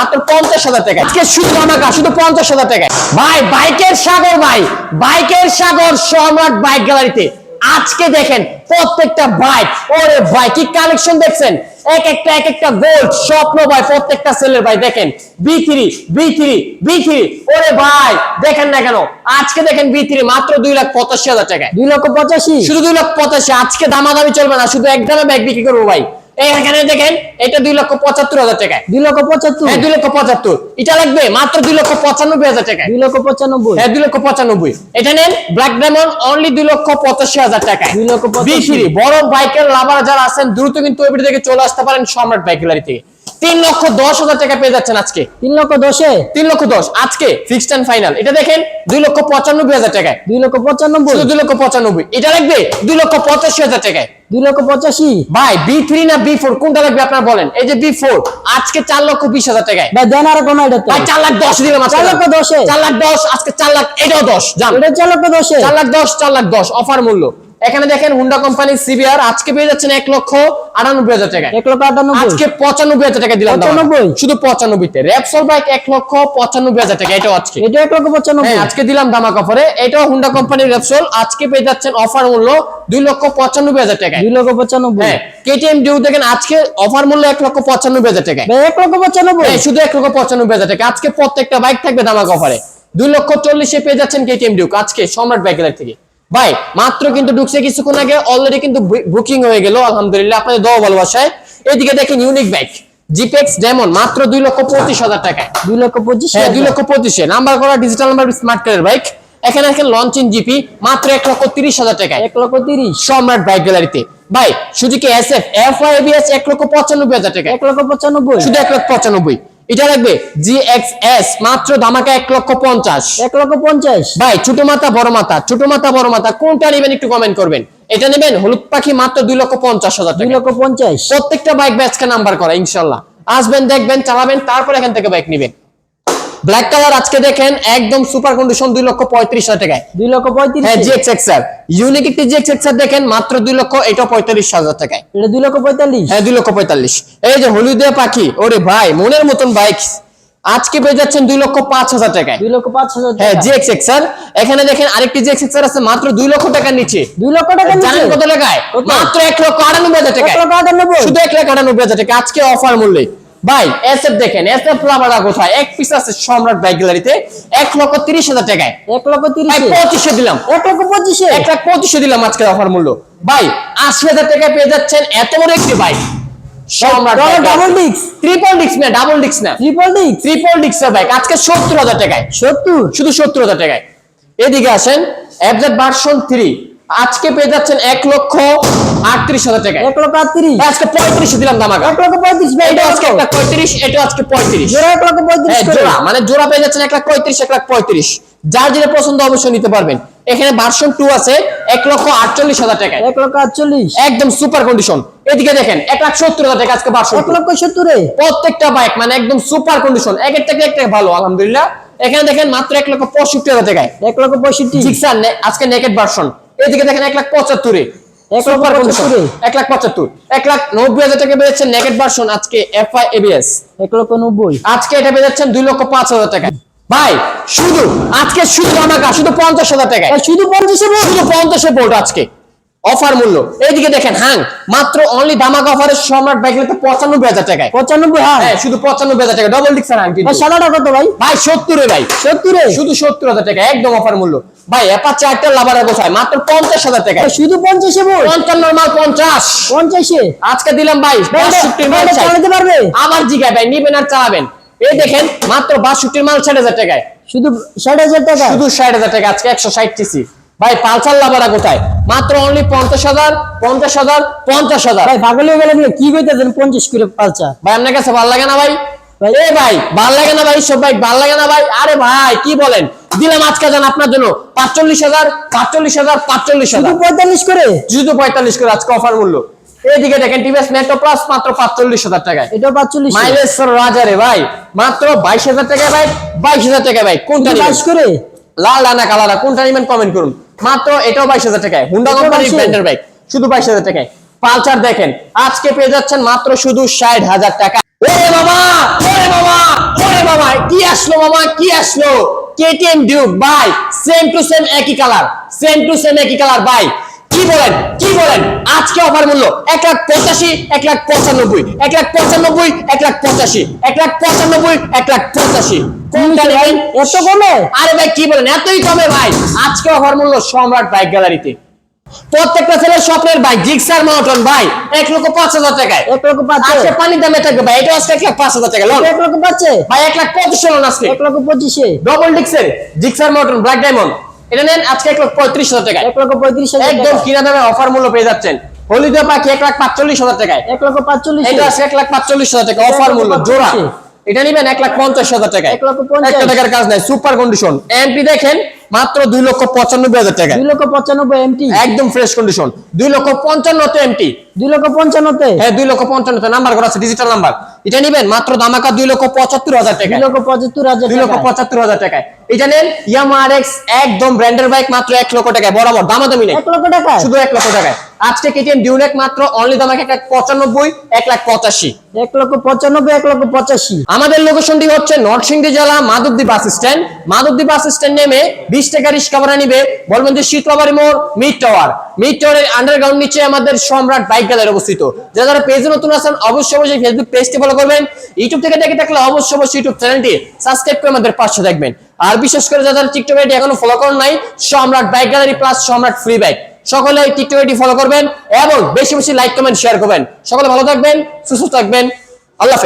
মাত্র পঞ্চাশ হাজার টাকা আজকে শুধু আমাকা শুধু পঞ্চাশ হাজার টাকা ভাই বাইকের সাগর ভাই বাইকের সাগর সম্রাট বাইক গ্যালারিতে। আজকে দেখেন প্রত্যেকটা বাইক ওরে ভাই কি কালেকশন দেখছেন? এক একটা এক একটা গোল্ড স্বপ্ন ভাই প্রত্যেকটা সেলের ভাই দেখেন। B three B three B three ওরে ভাই দেখেন না কেন? আজকে দেখেন বি থ্রি মাত্র দুই লাখ পঁচাশি হাজার টাকায়। দুই লক্ষ পঁচাশি? শুধু দুই লক্ষ পঁচাশি আজকে দামাদামি চলবে না শুধু এক দামে ব্যাগ বিক্রি করব ভাই। এখানে দেখেন এটা দুই লক্ষ পঁচাত্তর হাজার টাকায়। দুই লক্ষ পঁচাত্তর? হ্যাঁ দুই লক্ষ পঁচাত্তর। এটা লাগবে মাত্র দুই লক্ষ পঁচানব্বই হাজার টাকায়। দুই লক্ষ পঁচানব্বই? হ্যাঁ দুই লক্ষ পঁচানব্বই। এটা নেন ব্ল্যাক ডায়মন্ড অনলি দুই লক্ষ পঁচাশি হাজার টাকায়। দুই লক্ষ। বিক্রি বড় বাইকের লাভার যারা আছেন দ্রুত কিন্তু ওই থেকে চলে আসতে পারেন সম্রাট বাইক গ্যালারি থেকে। তিন লক্ষ দশ হাজার টাকা পেয়ে যাচ্ছেন আজকে। তিন লক্ষ দশে? তিন লক্ষ দশ আজকে ফিক্সড অ্যান্ড ফাইনাল এটা দেখেন দুই লক্ষ পঁচানব্বই হাজার টাকায়। দুই লক্ষ পঁচানব্বই? দুই লক্ষ পঁচানব্বই। এটা লাগবে দুই লক্ষ পঁচাশি হাজার টাকায়। দুই লক্ষ পঁচাশি? ভাই বি থ্রি না বি ফোর কোনটা লাগবে আপনার বলেন? এই যে বি ফোর আজকে চার লক্ষ বিশ হাজার টাকায়। ভাই দেন আর কোনো এটা ভাই চার লাখ দশ দিলাম চার লক্ষ দশে। চার লাখ দশ আজকে চার লাখ এটাও দশ জান এটা চার লক্ষ দশে? চার লাখ দশ চার লাখ দশ অফার মূল্য। এখানে দেখেন হুন্ডা কোম্পানি সিবিআর আজকে পেয়ে যাচ্ছেন এক লক্ষ আটানব্বই হাজার টাকা এক লক্ষ আটানব্বই। আজকে পঁচানব্বই হাজার টাকা দিলাম দাম। 95? শুধু পঁচানব্বইতে। র্যাপসল বাইক এক লক্ষ পঁচানব্বই হাজার টাকা এটাও আজকে। এটা এক লক্ষ পঁচানব্বই। হ্যাঁ আজকে দিলাম দামাক অফারে। এটাও হুন্ডা কোম্পানির র্যাপসল আজকে পেয়ে যাচ্ছেন অফার মূল্য দুই লক্ষ পঁচানব্বই হাজার টাকা দুই লক্ষ পঁচানব্বই। হ্যাঁ কেটিএম ডিউ দেখেন আজকে অফার মূল্য এক লক্ষ পঁচানব্বই হাজার টাকা এক লক্ষ পঁচানব্বই। হ্যাঁ, শুধু এক লক্ষ পঁচানব্বই হাজার টাকা আজকে প্রত্যেকটা বাইক থাকবে দামা অফারে। দুই লক্ষ চল্লিশে পেয়ে যাচ্ছেন কেটিএম ডিউ আজকে সম্রাট বাইক থেকে। ভাই মাত্র কিন্তু ঢুকছে কিছুক্ষণ আগে অলরেডি কিন্তু বুকিং হয়ে গেল আলহামদুলিল্লাহ আপনাদের দোয়া ভালোবাসায়। এদিকে দেখেন ইউনিক বাইক জিপেক্স ডেমন মাত্র দুই লক্ষ পঁচিশ হাজার টাকায়। দুই লক্ষ পঁচিশ হ্যাঁ দুই লক্ষ পঁচিশে। নাম্বার করা ডিজিটাল নাম্বার স্মার্ট কার্ডের বাইক এখানে দেখেন লঞ্চিং জিপি মাত্র এক লক্ষ তিরিশ হাজার টাকায়। এক লক্ষ তিরিশ। সম্রাট বাইক গ্যালারিতে ভাই Suzuki S F F ABS এক লক্ষ পঁচানব্বই হাজার টাকা এক লক্ষ পঁচানব্বই। শুধু এক লক্ষ পঁচানব্বই। এটা লাগবে জি এক্স এস মাত্র ধামাকা এক লক্ষ পঞ্চাশ। এক লক্ষ পঞ্চাশ। ভাই ছোট মাথা বড় মাথা ছোট মাথা বড় মাথা কোনটা নেবেন একটু কমেন্ট করবেন। এটা নেবেন হলুদ পাখি মাত্র দুই লক্ষ পঞ্চাশ হাজার দুই লক্ষ পঞ্চাশ। প্রত্যেকটা বাইক ব্যাচকে নাম্বার করা ইনশাল্লাহ। আসবেন দেখবেন চালাবেন তারপর এখান থেকে বাইক নেবেন। ব্ল্যাক কালার আজকে দেখেন একদম সুপার কন্ডিশন দুই লক্ষ পঁয়ত্রিশ হাজার টাকায়। দুই লক্ষ পঁয়ত্রিশ হ্যাঁ জি এক্স এক্সার ইউনিক একটি জি এক্স এক্সার দেখেন মাত্র দুই লক্ষ এটা পঁয়তাল্লিশ হাজার টাকায়। এটা দুই লক্ষ পঁয়তাল্লিশ? হ্যাঁ দুই লক্ষ পঁয়তাল্লিশ। এই যে হলুদিয়া পাখি ওরে ভাই মনের মতন বাইক আজকে পেয়ে যাচ্ছেন দুই লক্ষ পাঁচ হাজার টাকায়। দুই লক্ষ পাঁচ হাজার হ্যাঁ টাকা। জি এক্স এক্সার এখানে দেখেন আরেকটি জি এক্স এক্সার আছে মাত্র দুই লক্ষ টাকার নিচে। দুই লক্ষ টাকা জানেন কত টাকায়? মাত্র এক লক্ষ আটানব্বই হাজার লক্ষ আটানব্বই। শুধু এক লাখ আটানব্বই হাজার টাকা। আজকে অফার মূল্যে। ভাই এসএফ দেখেন এসএফ ফ্লাভারটা কোথায়? এক পিস আছে সম্রাট বাইক গ্যালারিতে এক লক্ষ তিরিশ হাজার টাকায়। এক লক্ষ তিরিশে পঁচিশে দিলাম। এক লক্ষ পঁচিশে এক লাখ পঁচিশে দিলাম আজকে অফার মূল্য। ভাই আশি হাজার টাকায় পেয়ে যাচ্ছেন এত বড় একটি বাইক সম্রাট ডাবল ট্রিপল ডিক্স না ডাবল ডিক্স না। ট্রিপল ডিস্ক ট্রিপল ডিক্সের বাইক আজকে সত্তর হাজার টাকায়। সত্তর? শুধু সত্তর হাজার টাকায়। এদিকে আসেন এফজেড ভার্সন থ্রি আজকে পেয়ে যাচ্ছেন এক লক্ষ আটত্রিশ হাজার টাকায়। এক লক্ষ আটত্রিশ? আজকে পঁয়ত্রিশে দিলাম দামাকা। এক লক্ষ পঁয়ত্রিশ এটা আজকে একটা পঁয়ত্রিশ এটা আজকে পঁয়ত্রিশ। জোড়া এক লক্ষ পঁয়ত্রিশ হ্যাঁ জোড়া মানে জোড়া পেয়ে যাচ্ছেন এক লাখ পঁয়ত্রিশ এক লাখ পঁয়ত্রিশ। যার যেটা পছন্দ অবশ্যই নিতে পারবেন। এখানে ভার্সন টু আছে এক লক্ষ আটচল্লিশ হাজার টাকায়। এক লক্ষ আটচল্লিশ? একদম সুপার কন্ডিশন এদিকে দেখেন এক লাখ সত্তর হাজার টাকা আজকে ভার্সন এক লক্ষ সত্তরে? প্রত্যেকটা বাইক মানে একদম সুপার কন্ডিশন এক এক একটা ভালো আলহামদুলিল্লাহ। এখানে দেখেন মাত্র এক লক্ষ পঁয়ষট্টি হাজার টাকায়। এক লক্ষ পঁয়ষট্টি? আজকে নেকেট ভার্সন এদিকে দেখেন এক লাখ পঁচাত্তরে। এক সুপার কন্ডিশন এক লাখ পঁচাত্তর। এক লাখ নব্বই হাজার টাকা বেড়েছে নেকেট ভার্সন আজকে এফআই এবিএস এক লক্ষ নব্বই। আজকে এটা দুই লক্ষ পাঁচ হাজার টাকা। ভাই শুধু আজকে শুধু শুধু পঞ্চাশ হাজার টাকা। শুধু পঞ্চাশে শুধু পঞ্চাশে বোল্ট আজকে। অফার মূল্য। এইদিকে দেখেন হ্যাঁ মাত্র অনলি দামাক অফারের সম্রাট বাইক নিতে পঁচানব্বই হাজার টাকায়। পঁচানব্বই হ্যাঁ শুধু পঁচানব্বই হাজার টাকা। ডবল ডিক্সার হ্যাঁ সাদাটা কত ভাই? ভাই সত্তরে ভাই। সত্তরে? শুধু সত্তর হাজার টাকা একদম অফার মূল্য। ভাই এপার চারটা লাভার কোথায় মাত্র পঞ্চাশ হাজার টাকা শুধু পঞ্চাশে বল। পঞ্চান্ন মাল পঞ্চাশ। পঞ্চাশে আজকে দিলাম ভাই বাষট্টির মাল চাই। চালাতে পারবে? আবার জিগায় ভাই নিবেন আর চালাবেন। এই দেখেন মাত্র বাষট্টির মাল ষাট হাজার টাকায়। শুধু ষাট হাজার টাকা? শুধু ষাট হাজার টাকা আজকে একশো ষাট সিসি ভাই পালসার লাভারা কোথায় মাত্র অনলি পঞ্চাশ হাজার পঞ্চাশ হাজার পঞ্চাশ হাজার। ভাই পাগল হয়ে গেলেন কি কইতেছেন পঞ্চাশ করে পালচা ভাই আপনার কাছে ভালো লাগে না ভাই? ভাই। এ ভাই ভালো লাগে না ভাই? সব ভাই ভালো লাগে না ভাই? আরে ভাই কি বলেন? দিলাম আজকে যান আপনার জন্য? পাঁচচল্লিশ হাজার পাঁচচল্লিশ হাজার পাঁচচল্লিশ হাজার। পঁয়তাল্লিশ করে? শুধু পঁয়তাল্লিশ করে আজকে অফার মূল্য। এইদিকে দেখেন টিভিএস মেট্রো প্লাস মাত্র পাঁচচল্লিশ হাজার টাকায়। এটা পাঁচচল্লিশ। মাইলেজ রাজারে ভাই। মাত্র বাইশ হাজার টাকায় ভাই বাইশ হাজার টাকায় ভাই। কোনটা নিবেন? বাইশ করে? লাল ডানা কালারা কোনটা নিবেন কমেন্ট করুন। মাত্র এটাও বাইশ হাজার টাকায়। হুন্ডা কোম্পানির ব্র্যান্ডের বাইক শুধু বাইশ হাজার টাকায়। পালসার দেখেন। আজকে পেয়ে যাচ্ছেন মাত্র শুধু ষাট হাজার টাকা। ওরে বাবা ওরে বাবা ওরে বাবা কি আসলো মামা? কি আসলো? কেটিএম ডিউক ভাই সেম টু সেম একই কালার সেম টু সেম একই কালার ভাই কি বলেন কি বলেন? আজকে অফার মূল্য এক লাখ পঁচাশি এক লাখ পঁচানব্বই এক লাখ পঁচানব্বই এক লাখ পঁচাশি এক লাখ পঁচানব্বই এক লাখ পঁচাশি। এত কমে? আরে ভাই কি বলেন? এতই কমে ভাই। আজকে অফার মূল্য সম্রাট বাইক গ্যালারিতে প্রত্যেকটা ছেলের স্বপ্নের বাইক জিক্সার মাউন্টন ভাই এক লক্ষ পাঁচ হাজার টাকায়। এক লক্ষ পাচ্ছে আজকে পানির দামে থাকবে ভাই এটা আজকে এক লাখ পাঁচ হাজার টাকা লোন। এক লক্ষ পাচ্ছে ভাই এক লাখ পঁচিশ লোন আজকে। এক লক্ষ পঁচিশে ডবল ডিক্সের জিক্সার মাউন্টন ব্ল্যাক ডায়মন্ড এটা নেন আজকে এক লক্ষ পঁয়ত্রিশ হাজার টাকায়। এক লক্ষ পঁয়ত্রিশ হাজার একদম কিনা দামে অফার মূল্য পেয়ে যাচ্ছেন। হলিদে পাখি এক লাখ পাঁচচল্লিশ হাজার টাকায়। এক লক্ষ পাঁচচল্লিশ এটা এক লাখ পাঁচচল্লিশ হাজার টাকা অফার মূল্য জোড়া। এটা নিবেন এক লাখ পঞ্চাশ হাজার টাকায়। এক লক্ষ পঞ্চাশ। টাকার কাজ নাই সুপার কন্ডিশন এমপি দেখেন মাত্র দুই লক্ষ পঁচানব্বই হাজার টাকা দুই লক্ষ পঁচানব্বই এমটি একদম ফ্রেশ কন্ডিশন দুই লক্ষ পঞ্চান্নতে এমটি দুই লক্ষ পঞ্চান্নতে? হ্যাঁ দুই লক্ষ পঞ্চান্নতে নাম্বার করা আছে ডিজিটাল নাম্বার এটা নিবেন মাত্র দামাকা দুই লক্ষ পঁচাত্তর হাজার টাকা দুই লক্ষ পঁচাত্তর হাজার দুই লক্ষ পঁচাত্তর হাজার টাকায়। এটা নেন ইয়ামা আর এক্স একদম ব্র্যান্ডের বাইক মাত্র এক লক্ষ টাকায়। বরাবর দামাদামি নেই। এক লক্ষ টাকা শুধু এক লক্ষ টাকায়। আজকে কেটিএম ডিউনেক মাত্র অনলি দামাকে এক লাখ পঁচানব্বই এক লাখ পঁচাশি। এক লক্ষ পঁচানব্বই এক লক্ষ পঁচাশি। আমাদের লোকেশনটি হচ্ছে নরসিংদী জেলা Madhabdi bus stand. Madhabdi bus stand নেমে বিশ টাকা রিক্সা ভাড়া নিবে বলবেন যে শীতলাবাড়ি মোড় মিড টাওয়ার মিড টাওয়ারের আন্ডারগ্রাউন্ড নিচে আমাদের সম্রাট বাইক গ্যালারি অবস্থিত। যারা যারা পেজে নতুন আছেন অবশ্যই অবশ্যই ফেসবুক পেজটি ফলো করবেন। ইউটিউব থেকে দেখে থাকলে অবশ্যই অবশ্যই ইউটিউব চ্যানেলটি সাবস্ক্রাইব করে আমাদের পাশে দেখবেন আর বিশেষ করে যারা টিকটক আইডি এখনও ফলো করেন নাই Samrat bike gallery plus Samrat free bike সকলে টিকটক ফলো করবেন এবং বেশি বেশি লাইক কমেন্ট শেয়ার করবেন। সকলে ভালো থাকবেন, সুস্থ থাকবেন। আল্লাহ